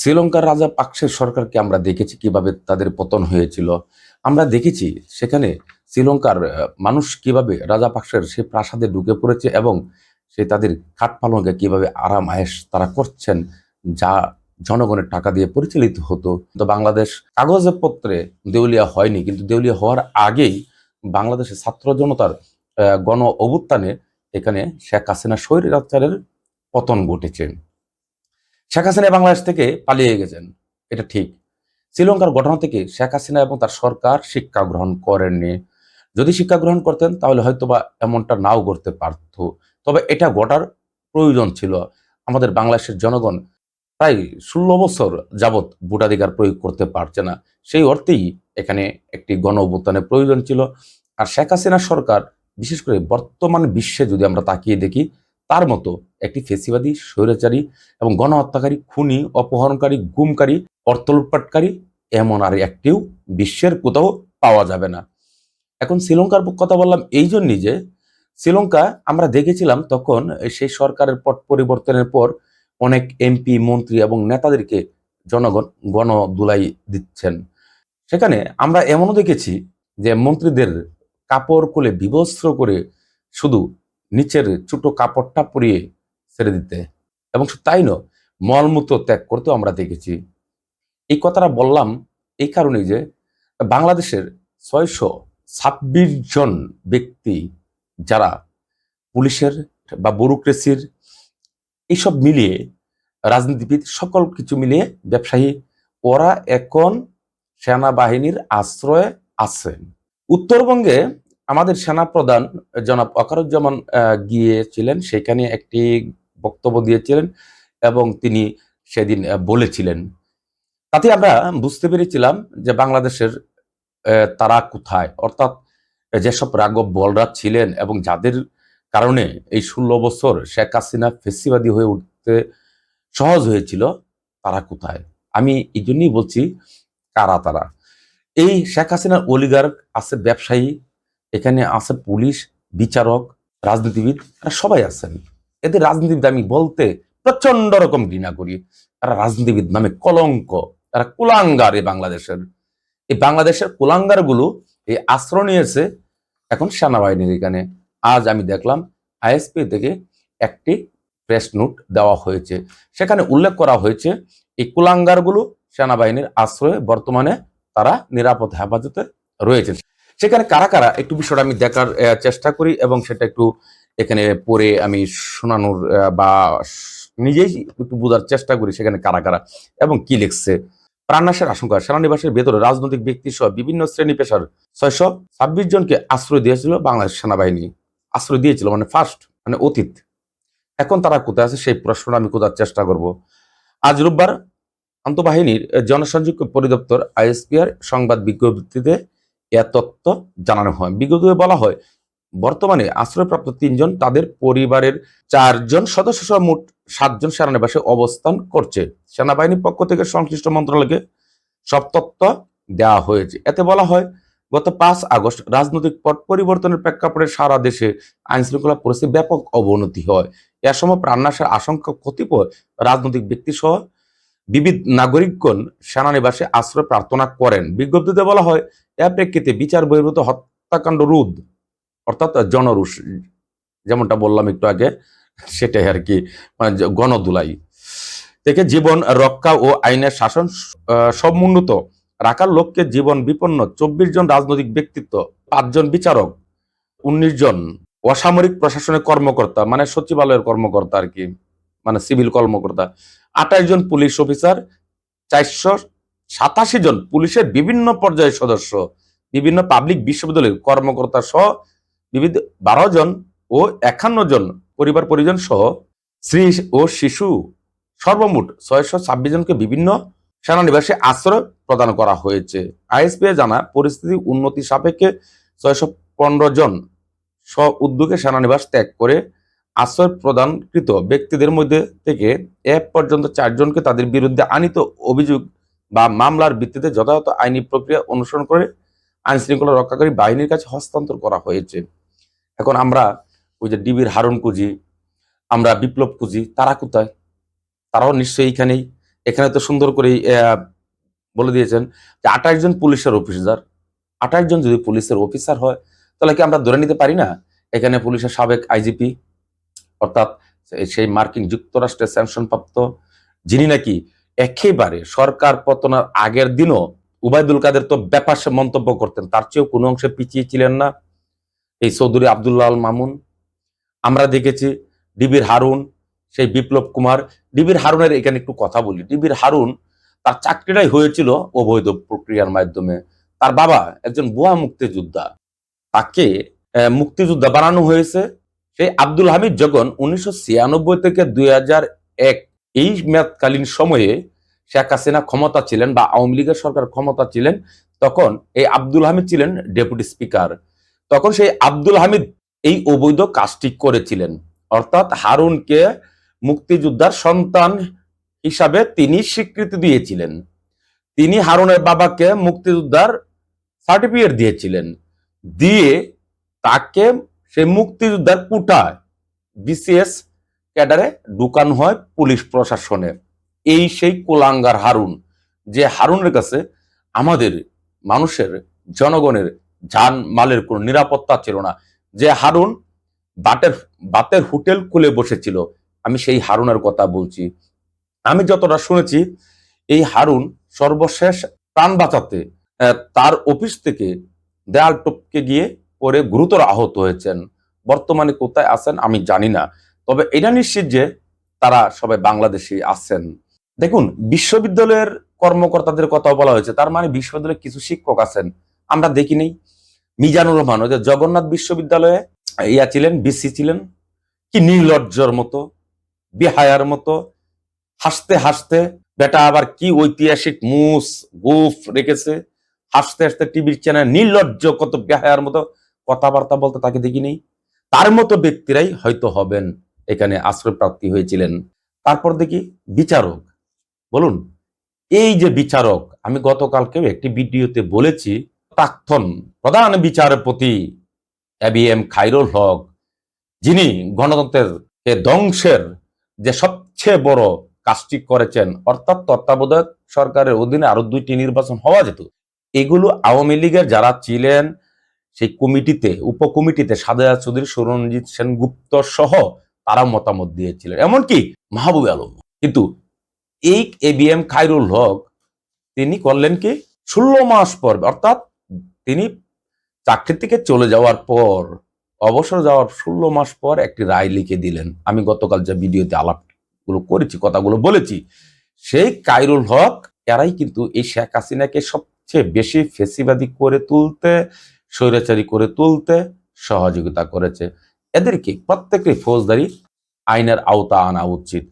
শ্রীলঙ্কার রাজা পাকসের সরকারকে আমরা দেখেছি, কীভাবে তাদের পতন হয়েছিল। আমরা দেখেছি সেখানে শ্রীলঙ্কার মানুষ কীভাবে রাজা পাকসের সে প্রাসাদে ঢুকে পড়েছে এবং সে তাদের খাট কীভাবে আরাম আয়েস তারা করছেন, যা জনগণের টাকা দিয়ে পরিচালিত হতো। তো বাংলাদেশ কাগজে পত্রে দেউলিয়া হয়নি, কিন্তু দেউলিয়া হওয়ার আগেই বাংলাদেশের ছাত্র জনতার গণ অভ্যুত্থানে এখানে শেখ হাসিনা স্বৈরাচারের পতন ঘটেছে। শেখ হাসিনা বাংলাদেশ থেকে পালিয়ে গেছেন। এটা ঠিক। শ্রীলঙ্কার ঘটনা থেকে শেখ হাসিনা এবং তার সরকার শিক্ষা গ্রহণ করেননি। যদি শিক্ষা গ্রহণ করতেন, তাহলে হয়তোবা এমনটা নাও করতে পারত। তবে এটা ঘটার প্রয়োজন ছিল। আমাদের বাংলাদেশের জনগণ প্রায় ষোলো বছর যাবৎ ভোটাধিকার প্রয়োগ করতে পারছে না। সেই অর্থেই এখানে একটি গণ অভ্যুত্থানের প্রয়োজন ছিল। আর শেখ হাসিনা সরকার, বিশেষ করে বর্তমান বিশ্বে যদি আমরা তাকিয়ে দেখি তার মতো একটি ফেসিবাদী, স্বৈরাচারী এবং গণহত্যাকারী, খুনি, অপহরণকারী, গুমকারী, অর্থ লুটপাটকারী এমন আর একটিও বিশ্বের কোথাও পাওয়া যাবে না। এখন শ্রীলঙ্কার কথা বললাম এই জন্যই যে শ্রীলঙ্কা আমরা দেখেছিলাম তখন সেই সরকারের পট পরিবর্তনের পর অনেক এমপি, মন্ত্রী এবং নেতাদেরকে জনগণ গণ দুলাই দিচ্ছেন। সেখানে আমরা এমনও দেখেছি যে মন্ত্রীদের কাপড় খুলে বিবস্ত্র করে শুধু নিচের ছোট কাপড়টা পরিয়ে ছেড়ে দিতে। এবং তাই নয়, মলমূত্র ত্যাগ করতেও আমরা দেখেছি। এই কথাটা বললাম এই কারণেই যে বাংলাদেশের ছয়শো ছাব্বিশ জন ব্যক্তি যারা পুলিশের বা ব্যুরোক্রেসির এইসব মিলিয়ে, রাজনীতিবিদ সকল কিছু মিলিয়ে ব্যবসায়ী, ওরা এখন সেনাবাহিনীর আশ্রয়ে আছেন উত্তরবঙ্গে আমাদের সেনা প্রধান জনাব অকারুজ্জামান গিয়েছিলেন, সেখানে একটি বক্তব্য দিয়েছিলেন এবং তিনি সেদিন বলেছিলেন। তাতে আমরা বুঝতে পেরেছিলাম যে বাংলাদেশের তারা কোথায়। অর্থাৎ যেসব রাঘব বলরা ছিলেন এবং যাদের কারণে এই ষোলো বছর শেখ হাসিনা ফেসিবাদী হয়ে উঠতে সহজ হয়েছিল, তারা কোথায়? আমি এই জন্যই বলছি, কারা তারা? এই শেখ হাসিনার অলিগার আছে ব্যবসায়ী এখানে আছে পুলিশ, বিচারক, রাজনীতিবিদ এরা সবাই আছেন। এদের রাজনীতিবিদ আমি বলতে প্রচণ্ড রকম ঘৃণা করি। তারা রাজনীতিবিদ নামে কলঙ্ক। তারা কুলাঙ্গার এই বাংলাদেশের। এই বাংলাদেশের কুলাঙ্গারগুলো এই আশ্রয় নিয়েছে এখন সেনাবাহিনীর এখানে। আজ আমি দেখলাম আইএসপি থেকে একটি প্রেস নোট দেওয়া হয়েছে। সেখানে উল্লেখ করা হয়েছে, এই কুলাঙ্গারগুলো সেনাবাহিনীর আশ্রয়ে বর্তমানে তারা নিরাপদ হেফাজতে রয়েছে। সেখানে কারা কারা, একটু বিষয়টা আমি দেখার চেষ্টা করি এবং সেটা একটু এখানে পড়ে আমি শোনানোর বা নিজেই একটু বোঝার চেষ্টা করি সেখানে কারা কারা এবং কি লিখছে। প্রাণনাশের আশঙ্কা, সেনানিবাসের ভেতরে রাজনৈতিক ব্যক্তি সহ বিভিন্ন শ্রেণি পেশার ছয়শো ছাব্বিশ জনকে আশ্রয় দিয়েছিল বাংলাদেশ সেনাবাহিনী। আশ্রয় দিয়েছিল মানে ফার্স্ট মানে অতীত। এখন তারা কোথায় আছে সেই প্রশ্নটা আমি খোঁজার চেষ্টা করব। আজ রোববার আন্তঃবাহিনীর জনসংযোগ পরিদপ্তর আইএসপিআর সংবাদ বিজ্ঞপ্তিতে এ তত্ত্ব জানানো হয়। বিজ্ঞপ্তিতে বলা হয়, বর্তমানে আশ্রয়প্রাপ্ত তিনজন তাদের পরিবারের চারজন সদস্য সহ মোট সাতজন সেনানিবাসে অবস্থান করছে। সেনাবাহিনীর পক্ষ থেকে সংশ্লিষ্ট মন্ত্রণালয়কে সব তত্ত্ব দেওয়া হয়েছে। এতে বলা হয়, গত পাঁচ আগস্ট রাজনৈতিক পট পরিবর্তনের প্রেক্ষাপটে সারা দেশে আইন শৃঙ্খলা পরিস্থিতি ব্যাপক অবনতি হয়। এ সময় প্রাণনাশের আশঙ্কা কতিপয় রাজনৈতিক ব্যক্তি সহ বিবিধ নাগরিকগণ সেনানিবাসে আশ্রয় প্রার্থনা করেন। বিজ্ঞপ্তিতে বলা হয় এর প্রেক্ষিতে বিচার বহির্ভূত হত্যাকাণ্ড রোধ অর্থাৎ জনরুষ যেমনটা বললাম একটু আগে, সেটাই আর কি মানে গণদুলাই থেকে জীবন রক্ষা ও আইনের শাসন সমুন্নত রাখার লক্ষ্যে জীবন বিপন্ন চব্বিশ জন রাজনৈতিক ব্যক্তিত্ব পাঁচজন বিচারক, উনিশ জন অসামরিক প্রশাসনের কর্মকর্তা মানে সচিবালয়ের কর্মকর্তা আর কি মানে সিভিল কর্মকর্তা আঠাশ জন পুলিশ অফিসার, চারশো সাতাশি জন পুলিশের বিভিন্ন পর্যায়ের সদস্য, বিভিন্ন পাবলিক বিশ্ববিদ্যালয়ের কর্মকর্তা সহ বিবিধ বারো জন ও একান্ন জন পরিবার পরিজন সহ স্ত্রী ও শিশু, সর্বমোট ছয়শো ছাব্বিশ জনকে বিভিন্ন সেনানিবাসে আশ্রয় প্রদান করা হয়েছে। আইএসপি জানা, পরিস্থিতি উন্নতি সাপেক্ষে ছয়শো পনেরো জন স্ব উদ্যোগে সেনানিবাস ত্যাগ করে আশ্রয় প্রদানকৃত ব্যক্তিদের মধ্যে থেকে এক পর্যন্ত চারজনকে তাদের বিরুদ্ধে আনিত অভিযোগ বা মামলার ভিত্তিতে যথাযথ আইনি প্রক্রিয়া অনুসরণ করে আইন শৃঙ্খলা রক্ষাকারী বাহিনীর কাছে হস্তান্তর করা হয়েছে। এখন আমরা ওই যে ডিবির হারুন কুজি, আমরা বিপ্লব কুজি, তারা কোথায়? তারাও নিশ্চয়ই এইখানেই। এখানে তো সুন্দর করেই বলে দিয়েছেন যে আঠাশ জন পুলিশের অফিসার। আঠাশ জন যদি পুলিশের অফিসার হয়, তাহলে কি আমরা ধরে নিতে পারি না? এখানে পুলিশের সাবেক আইজিপি অর্থাৎ সেই মার্কিন যুক্তরাষ্ট্রের স্যাংশন প্রাপ্ত যিনি নাকি একেবারে সরকার পতনের আগের দিনও উবায়দুল কাদের তো ব্যাপার সে মন্তব্য করতেন, তার চেয়েও কোনো অংশে পিছিয়ে ছিলেন না। এই চৌধুরী আবদুল্লাহ আল মামুন, আমরা দেখেছি ডিবির হারুন, সেই বিপ্লব কুমার। ডিবির হারুনের এখানে একটু কথা বলি। ডিবির হারুন তার চাকরিটাই হয়েছিল অবৈধ প্রক্রিয়ার মাধ্যমে। তার বাবা একজন বুয়া মুক্তিযোদ্ধা। তাকে মুক্তিযোদ্ধা বানানো হয়েছে। সেই আব্দুল হামিদ যখন উনিশশো ছিয়ানব্বই থেকে দুই এই মেয়াদকালীন সময়ে শেখ হাসিনা ক্ষমতা ছিলেন বা আওয়ামী লীগের সরকার ক্ষমতা ছিলেন, তখন এই আব্দুল হামিদ ছিলেন ডেপুটি স্পিকার। তখন সেই আব্দুল হামিদ এই অবৈধ কাজটি করেছিলেন। অর্থাৎ হারুনকে মুক্তিযোদ্ধার সন্তান হিসাবে তিনি স্বীকৃতি দিয়েছিলেন। তিনি হারুনের বাবাকে মুক্তিযোদ্ধার সার্টিফিকেট দিয়েছিলেন। দিয়ে তাকে সেই মুক্তিযোদ্ধার কুটায় বিসিএস ক্যাডারে ঢুকানো হয় পুলিশ প্রশাসনের। এই সেই কোলাঙ্গার হারুন, যে হারুনের কাছে আমাদের মানুষের, জনগণের যান মালের কোনো নিরাপত্তা ছিল না। যে হারুন বাটের, বাতের হোটেল খুলে বসেছিল, আমি সেই হারুনের কথা বলছি। আমি যতটা শুনেছি, এই হারুন সর্বশেষ প্রাণ বাঁচাতে তার অফিস থেকে দেয়াল টপকে গিয়ে পরে গুরুতর আহত হয়েছেন। বর্তমানে কোথায় আছেন আমি জানি না। তবে এটা নিশ্চিত যে তারা সবাই বাংলাদেশে আছেন। দেখুন, বিশ্ববিদ্যালয়ের কর্মকর্তাদের কথা বলা হয়েছে, তার মানে বিশ্ববিদ্যালয়ে কিছু শিক্ষক আছেন, আমরা দেখি নেই। মিজানুর রহমান যে জগন্নাথ বিশ্ববিদ্যালয়ে ইয়া ছিলেন, বিসি ছিলেন, কি নির্লজ্জর মতো, বিহায়ার মতো, হাসতে হাসতে, বেটা আবার কি ঐতিহাসিক মুস, গুফ রেখেছে, হাসতে হাসতে টিভির চ্যানেল নির্লজ্জ, কত বেহায়ার মতো কথাবার্তা বলতে তাকে দেখি নেই। তার মতো ব্যক্তিরাই হয়তো হবেন, এখানে আশ্রয় প্রাপ্তি হয়েছিলেন। তারপর দেখি বিচারক। বলুন, এই যে বিচারক, আমি গতকালকেও একটি ভিডিওতে বলেছি, প্রাক্তন প্রধান বিচারপতি এবি এম খাইরুল হক, যিনি গণতন্ত্রের ধ্বংসের যে সবচেয়ে বড় কাজটি করেছেন, অর্থাৎ তত্ত্বাবধায়ক সরকারের অধীনে আরও দুইটি নির্বাচন হওয়া যেত। এগুলো আওয়ামী লীগের যারা ছিলেন সেই কমিটিতে, উপকমিটিতে সাদা চৌধুরী, সুরঞ্জিত সেনগুপ্ত সহ তারা মতামত দিয়েছিলেন। এমনকি মাহবুব আলম। কিন্তু এই এবিএম খাইরুল হক, তিনি করলেন কি? ষোলো মাস পর, অর্থাৎ তিনি চাকরি থেকে চলে যাওয়ার পর, অবসর যাওয়ার ষোলো মাস পর একটি রায় লিখে দিলেন। আমি গতকাল যে ভিডিওতে আলাপগুলো করেছি, কথাগুলো বলেছি, সেই কাইরুল হক, এরাই কিন্তু এই শেখ হাসিনাকে সবচেয়ে বেশি ফেসিবাদী করে তুলতে স্বৈরাচারী করে তুলতে সহযোগিতা করেছে। এদেরকে প্রত্যেকটি ফৌজদারি আইনের আওতা আনা উচিত।